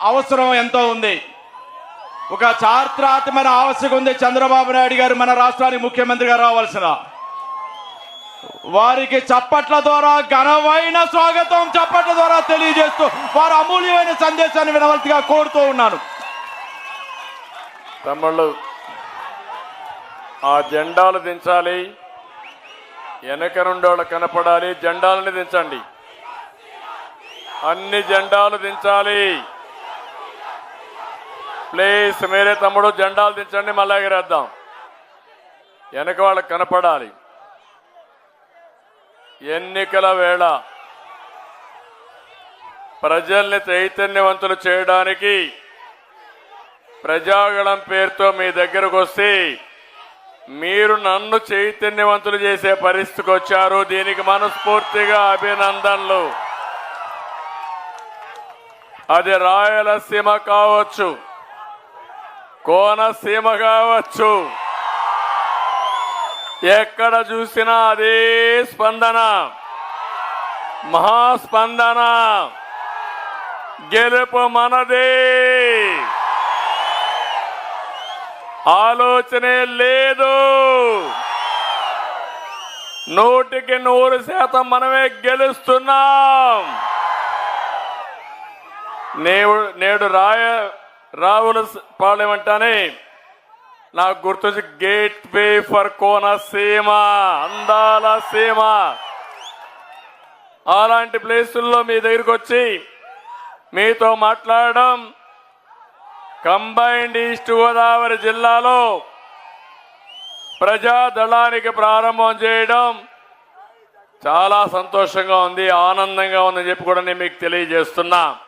అవసరం ఎంతో ఉంది. ఒక చారిత్రాత్మకమైన ఆవశ్యకం ఉంది. చంద్రబాబు నాయుడు గారు మన రాష్ట్రానికి ముఖ్యమంత్రిగా రావాల్సిన. వారికి చప్పట్ల ద్వారా ఘనమైన స్వాగతం చప్పట్ల ద్వారా తెలియజేస్తూ వారు అమూల్యమైన సందేశాన్ని వినవలసిగా కోరుతూ ఉన్నాను తమ్ముళ్ళు ఆ జెండాలు దించాలి. వెనక రెండోళ్ళు కనపడాలి. జెండాలని దించండి. అన్ని జెండాలు దించాలి. ప్లీజ్ మీరే తమ్ముడు జెండాలు దించండి మళ్ళీ ఎగరేద్దాం. వెనక వాళ్ళకి కనపడాలి. ఎన్నికల వేళ ప్రజల్ని చైతన్యవంతులు చేయడానికి ప్రజాగళం పేరుతో మీ దగ్గరకు వస్తే మీరు నన్ను చైతన్యవంతులు చేసే పరిస్థితికి వచ్చారు. దీనికి మనస్ఫూర్తిగా అభినందనలు. అది రాయలసీమ కావచ్చు. కోనసీమ కావచ్చు ఎక్కడ చూసినా అదే స్పందన. మహాస్పందన. గెలుపు మనదే. ఆలోచనే లేదు. నూటికి నూరు శాతం మనమే గెలుస్తున్నాం. నేడు నేడు రాయ రావుల పాలెం అంటానే. నాకు గుర్తొచ్చి గేట్ వే ఫర్ కోనసీమ అందాల సీమ. అలాంటి ప్లేసుల్లో మీ దగ్గరికి వచ్చి మీతో మాట్లాడడం కంబైన్డ్ ఈస్ట్ గోదావరి జిల్లాలో ప్రజాదళానికి ప్రారంభం చేయడం చాలా సంతోషంగా ఉంది ఆనందంగా ఉందని చెప్పి కూడా నేను మీకు తెలియజేస్తున్నా.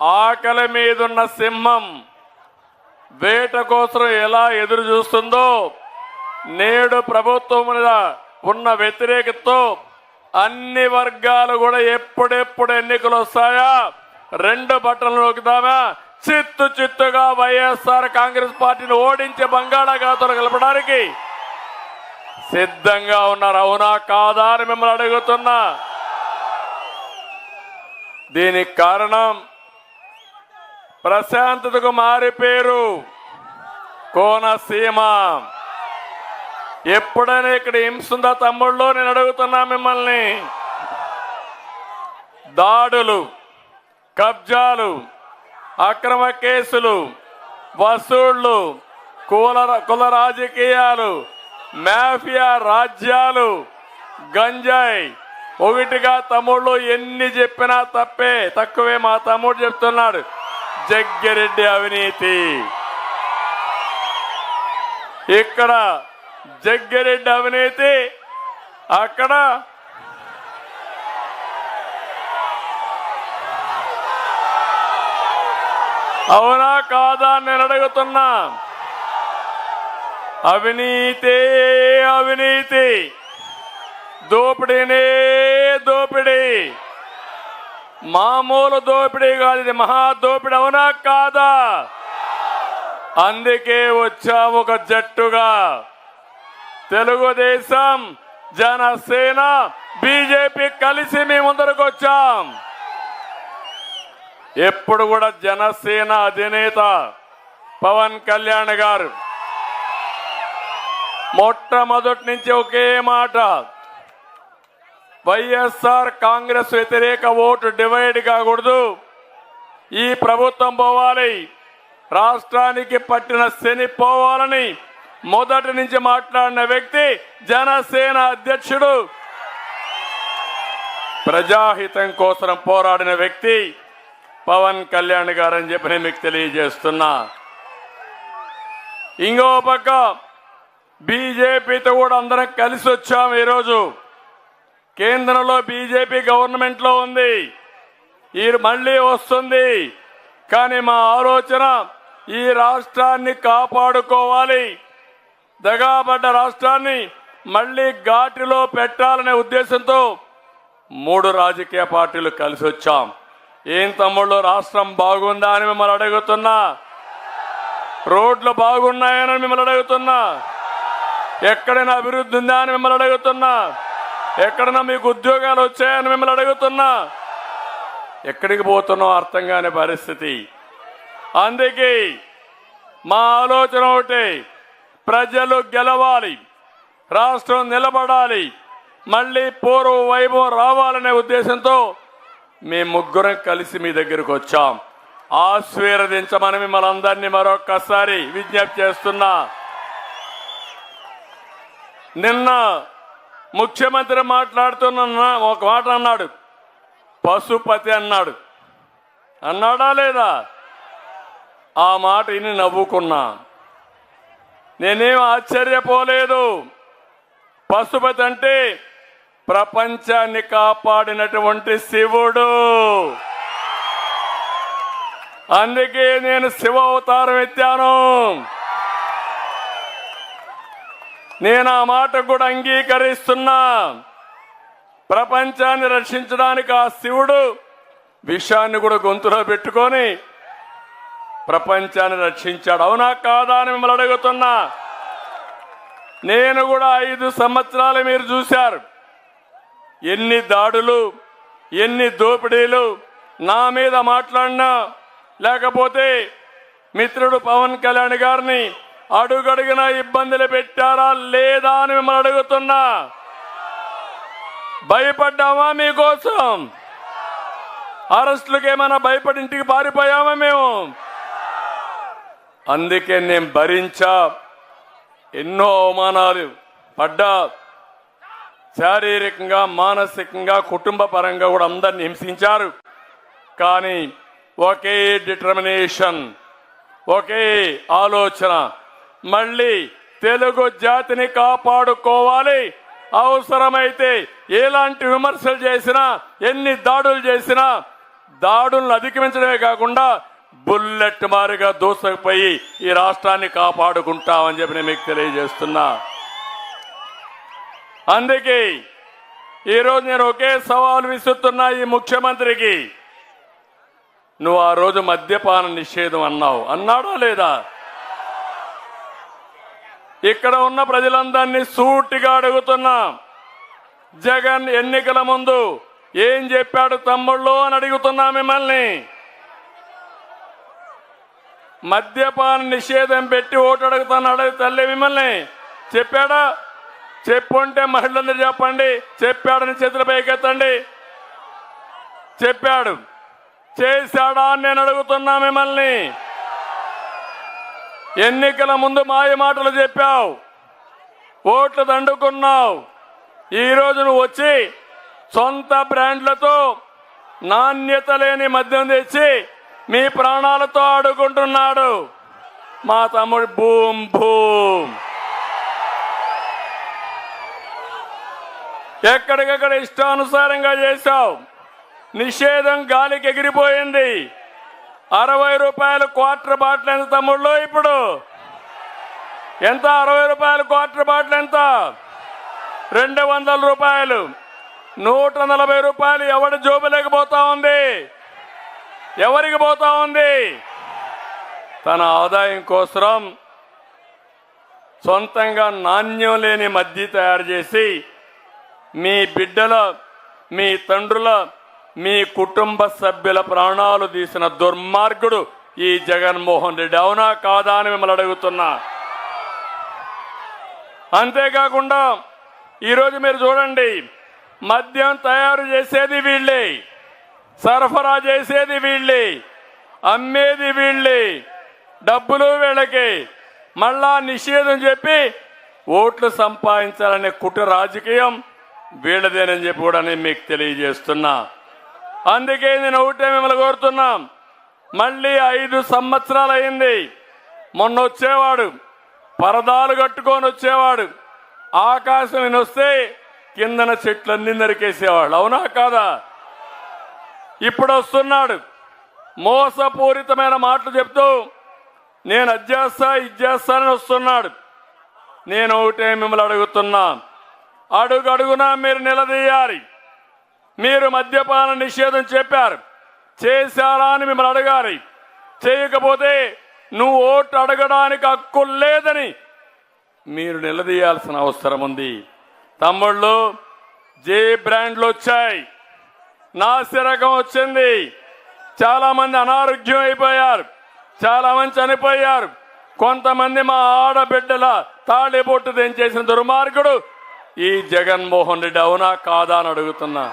ఆకలి మీదున్న సింహం వేట కోసం ఎలా ఎదురు చూస్తుందో నేడు ప్రభుత్వం మీద ఉన్న వ్యతిరేకతతో అన్ని వర్గాలు కూడా ఎప్పుడెప్పుడు ఎన్నికలు వస్తాయా? రెండు బట్టలు నొక్కుదామా చిత్తు చిత్తుగా వైఎస్ఆర్ కాంగ్రెస్ పార్టీని ఓడించి బంగాళాఖాతంలో కలపడానికి సిద్ధంగా ఉన్నారు. అవునా కాదా అని మిమ్మల్ని అడుగుతున్నా. దీనికి కారణం ప్రశాంతతకు మారి పేరు కోనసీమ. ఎప్పుడైనా ఇక్కడ హింసుందా తమ్ముళ్ళు నేను అడుగుతున్నా మిమ్మల్ని. దాడులు కబ్జాలు అక్రమ కేసులు వసూళ్ళు కుల కుల రాజకీయాలు మాఫియా రాజ్యాలు గంజాయి. ఒకటిగా తమ్ముళ్ళు ఎన్ని చెప్పినా తప్పే తక్కువే మా తమ్ముడు చెప్తున్నాడు. జగ్గిరెడ్డి అవినీతి. ఇక్కడ జగ్గిరెడ్డి అవినీతి అక్కడ అవునా కాదా అని నేను అడుగుతున్నా. అవినీతి అవినీతి. దోపిడీనే దోపిడీ. మామూలు దోపిడీ కాదు ఇది మహా దోపిడీ అవునా కాదా? అందుకే వచ్చాము ఒక జట్టుగా. తెలుగుదేశం జనసేన బీజేపీ కలిసి మీ ముందరకు వచ్చాం. ఎప్పుడు కూడా జనసేన అధినేత పవన్ కళ్యాణ్ గారు. మొట్టమొదటి నుంచి ఒకే మాట. వైఎస్ఆర్ కాంగ్రెస్ వ్యతిరేక ఓటు డివైడ్ కాకూడదు. ఈ ప్రభుత్వం పోవాలి. రాష్ట్రానికి పట్టిన శని పోవాలని మొదటి నుంచి మాట్లాడిన వ్యక్తి జనసేన అధ్యక్షుడు. ప్రజాహితం కోసం పోరాడిన వ్యక్తి పవన్ కళ్యాణ్ గారు అని చెప్పి నేను మీకు తెలియజేస్తున్నా. ఇంకో పక్క బీజేపీతో కూడా అందరం కలిసి వచ్చాము ఈరోజు. కేంద్రంలో బీజేపీ గవర్నమెంట్లో ఉంది. ఈ మళ్ళీ వస్తుంది. కానీ మా ఆలోచన ఈ రాష్ట్రాన్ని కాపాడుకోవాలి. దగాబడ్డ రాష్ట్రాన్ని మళ్ళీ ఘాటిలో పెట్టాలనే ఉద్దేశంతో మూడు రాజకీయ పార్టీలు కలిసి వచ్చాం. ఏం తమ్ముళ్ళు రాష్ట్రం బాగుందా అని మిమ్మల్ని అడుగుతున్నా? రోడ్లు బాగున్నాయని మిమ్మల్ని అడుగుతున్నా? ఎక్కడైనా అభివృద్ధి ఉందా అని మిమ్మల్ని అడుగుతున్నా? ఎక్కడైనా మీకు ఉద్యోగాలు వచ్చాయని మిమ్మల్ని అడుగుతున్నా. ఎక్కడికి పోతున్నాం అర్థం కాని పరిస్థితి. అందుకే మా ఆలోచన ఒకటి ప్రజలు గెలవాలి రాష్ట్రం నిలబడాలి మళ్ళీ పూర్వ వైభవం రావాలనే ఉద్దేశంతో మేము ముగ్గురం కలిసి మీ దగ్గరకు వచ్చాం. ఆశీర్వదించమని మిమ్మల్ని అందరినీ మరొక్కసారి విజ్ఞప్తి చేస్తున్నా. నిన్న ముఖ్యమంత్రి మాట్లాడుతున్న ఒక మాట అన్నాడు. పశుపతి అన్నాడు. అన్నాడా లేదా? ఆ మాట విని నవ్వుకున్నా. నేనేం ఆశ్చర్యపోలేదు. పశుపతి అంటే ప్రపంచాన్ని కాపాడినటువంటి శివుడు. అందుకే నేను శివ అవతారం ఎత్తాను. నేను ఆ మాట కూడా అంగీకరిస్తున్నా. ప్రపంచాన్ని రక్షించడానికి ఆ శివుడు విషాన్ని కూడా గొంతులో పెట్టుకొని ప్రపంచాన్ని రక్షించాడు. అవునా కాదా అని మిమ్మల్ని అడుగుతున్నా. నేను కూడా ఐదు సంవత్సరాలు మీరు చూశారు. ఎన్ని దాడులు ఎన్ని దోపిడీలు నా మీద మాట్లాడినా లేకపోతే మిత్రుడు పవన్ కళ్యాణ్ గారిని అడుగడుగున ఇబ్బందులు పెట్టారా లేదా అని మిమ్మల్ని అడుగుతున్నా. భయపడ్డామా మీకోసం? అరెస్టులకు ఏమైనా భయపడి ఇంటికి పారిపోయామా మేము? అందుకే నేను భరించా. ఎన్నో అవమానాలు పడ్డా. శారీరకంగా మానసికంగా కుటుంబ పరంగా కూడా అందరిని హింసించారు. కానీ ఒకే డిటర్మినేషన్ ఒకే ఆలోచన మళ్ళీ తెలుగు జాతిని కాపాడుకోవాలి. అవసరమైతే ఎలాంటి విమర్శలు చేసినా ఎన్ని దాడులు చేసినా దాడులను అధిగమించడమే కాకుండా బుల్లెట్ మారిగా దూసుకుపోయి ఈ రాష్ట్రాన్ని కాపాడుకుంటామని చెప్పి నేను మీకు తెలియజేస్తున్నా. అందుకే ఈరోజు నేను ఒకే సవాలు విసురుతున్నా ఈ ముఖ్యమంత్రికి. నువ్వు ఆ రోజు మద్యపాన నిషేధం అన్నావు. అన్నాడా లేదా? ఇక్కడ ఉన్న ప్రజలందరినీ సూటిగా అడుగుతున్నాం. జగన్ ఎన్నికల ముందు ఏం చెప్పాడు తమ్ముళ్ళు అని అడుగుతున్నా మిమ్మల్ని. మద్యపాన నిషేధం పెట్టి ఓటు అడుగుతున్నాడు తల్లి మిమ్మల్ని. చెప్పాడా? చెప్పుంటే మహిళలు చెప్పండి చెప్పాడని చేతుల పైకెత్తండి చెప్పాడు. చేశాడా అని నేను అడుగుతున్నా మిమ్మల్ని. ఎన్నికల ముందు మాయ మాటలు చెప్పావు. ఓట్లు దండుకున్నావు. ఈ నువ్వు వచ్చి సొంత బ్రాండ్లతో నాణ్యత లేని మద్యం తెచ్చి మీ ప్రాణాలతో ఆడుకుంటున్నాడు. మా తమ్ముడు భూమ్ భూమ్ ఎక్కడికక్కడ ఇష్టానుసారంగా చేశావు. నిషేధం గాలికి ఎగిరిపోయింది. అరవై రూపాయలు క్వార్టర్ బాటిల్ ఎంత తమ్ముళ్ళు ఇప్పుడు? ఎంత? అరవై రూపాయలు క్వార్టర్ బాటిల్ ఎంత? రెండు వందల రూపాయలు. నూట నలభై రూపాయలు ఎవడి జోబులోకి పోతా ఉంది? ఎవరికి పోతా ఉంది? తన ఆదాయం కోసం సొంతంగా నాణ్యం లేని మద్య తయారు చేసి మీ బిడ్డల మీ తండ్రుల మీ కుటుంబ సభ్యుల ప్రాణాలు తీసిన దుర్మార్గుడు ఈ జగన్మోహన్ రెడ్డి. అవునా కాదా అని మిమ్మల్ని అడుగుతున్నా. అంతేకాకుండా ఈరోజు మీరు చూడండి మద్యం తయారు చేసేది వీళ్ళే సరఫరా చేసేది వీళ్ళే అమ్మేది వీళ్ళే డబ్బులు వీళ్ళకి మళ్ళా నిషేధం చెప్పి ఓట్లు సంపాదించాలనే కుట్ర రాజకీయం వీళ్ళదేనని చెప్పి కూడా నేను మీకు తెలియజేస్తున్నా. అందుకే నేను ఒకటే మిమ్మల్ని కోరుతున్నాం. మళ్ళీ ఐదు సంవత్సరాలు అయింది మొన్న వచ్చేవాడు పరదాలు కట్టుకొని వచ్చేవాడు ఆకాశం ఈయన వస్తే కిందన చెట్లన్నీ నరికేసేవాడు. అవునా కాదా? ఇప్పుడు వస్తున్నాడు మోసపూరితమైన మాటలు చెప్తూ నేను అది చేస్తా ఇది చేస్తానని వస్తున్నాడు. నేను ఒకటే మిమ్మల్ని అడుగుతున్నా. అడుగు అడుగునా మీరు నిలదీయాలి. మీరు మద్యపాన నిషేధం చెప్పారు. చేశారా అని మిమ్మల్ని అడగాలి. చేయకపోతే నువ్వు ఓటు అడగడానికి హక్కు లేదని మీరు నిలదీయాల్సిన అవసరం ఉంది. తమ్ముళ్ళు జే బ్రాండ్లు వచ్చాయి. నాసిరకం వచ్చింది. చాలామంది అనారోగ్యం అయిపోయారు. చాలామంది చనిపోయారు. కొంతమంది మా ఆడబిడ్డల తాళిబొట్టు తెంచేసిన దుర్మార్గుడు ఈ జగన్మోహన్ రెడ్డి అవునా కాదా అని అడుగుతున్నా.